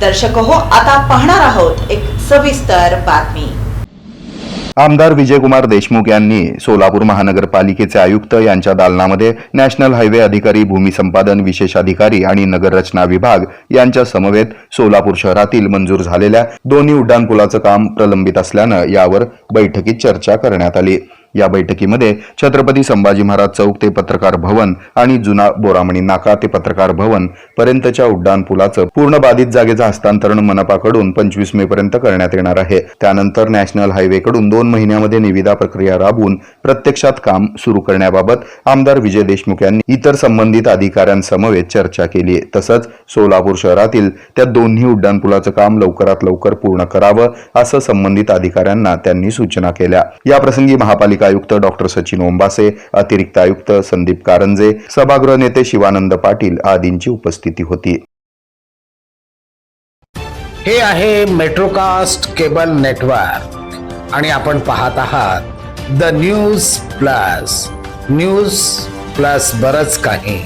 दर्शक हो आता पाहणार आहोत एक सविस्तर बातमी. आमदार विजयकुमार देशमुख यांनी सोलापूर महानगरपालिकेचे आयुक्त यांच्या दालनामध्ये नॅशनल हायवे अधिकारी भूमी संपादन विशेष अधिकारी आणि नगररचना विभाग यांच्या समवेत सोलापूर शहरातील मंजूर झालेल्या दोन्ही उड्डाणपुलाचं काम प्रलंबित असल्यानं यावर बैठकीत चर्चा करण्यात आली. या बैठकीमध्ये छत्रपती संभाजी महाराज चौक ते पत्रकार भवन आणि जुना बोरामणी नाका ते पत्रकार भवन पर्यंतच्या उड्डाण पुलाचं पूर्ण बाधित जागेचं हस्तांतरण मनपाकडून पंचवीस मे पर्यंत करण्यात येणार आहे. त्यानंतर नॅशनल हायवेकडून दोन महिन्यामध्ये निविदा प्रक्रिया राबवून प्रत्यक्षात काम सुरू करण्याबाबत आमदार विजय देशमुख यांनी इतर संबंधित अधिकाऱ्यांसमवेत चर्चा केली. आहे तसंच सोलापूर शहरातील त्या दोन्ही उड्डाणपुलाचं काम लवकरात लवकर पूर्ण करावं असं संबंधित अधिकाऱ्यांना त्यांनी सूचना केल्या. याप्रसंगी महापालिका आयुक्त डॉक्टर सचिन ओंबासे अतिरिक्त आयुक्त संदीप कारंजे सभागृह नेते शिवानंद पाटील आदींची उपस्थिती होती. हे आहे मेट्रोकास्ट केबल नेटवर्क आणि आपण पाहत आहात the news plus news plus बरच काही.